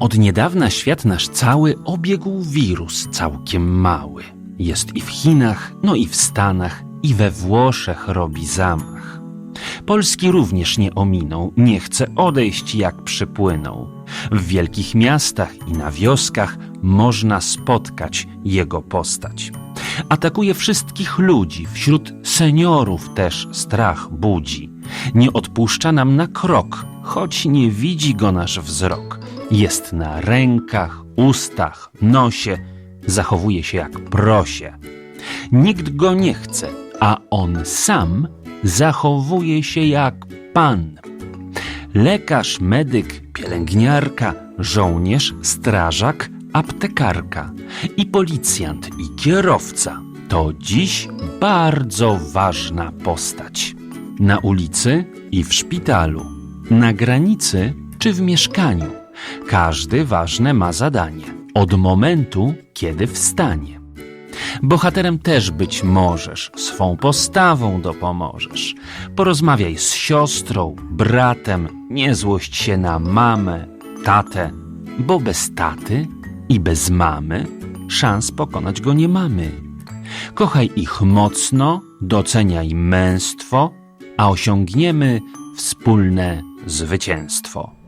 Od niedawna świat nasz cały obiegł wirus całkiem mały. Jest i w Chinach, no i w Stanach, i we Włoszech robi zamach. Polski również nie ominął, nie chce odejść jak przypłynął. W wielkich miastach i na wioskach można spotkać jego postać. Atakuje wszystkich ludzi, wśród seniorów też strach budzi. Nie odpuszcza nam na krok, choć nie widzi go nasz wzrok. Jest na rękach, ustach, nosie, zachowuje się jak prosie. Nikt go nie chce, a on sam zachowuje się jak pan. Lekarz, medyk, pielęgniarka, żołnierz, strażak, aptekarka i policjant i kierowca to dziś bardzo ważna postać. Na ulicy i w szpitalu, na granicy czy w mieszkaniu. Każdy ważne ma zadanie od momentu, kiedy wstanie. Bohaterem też być możesz, swą postawą dopomożesz. Porozmawiaj z siostrą, bratem, nie złość się na mamę, tatę, bo bez taty i bez mamy szans pokonać go nie mamy. Kochaj ich mocno, doceniaj męstwo, a osiągniemy wspólne zwycięstwo.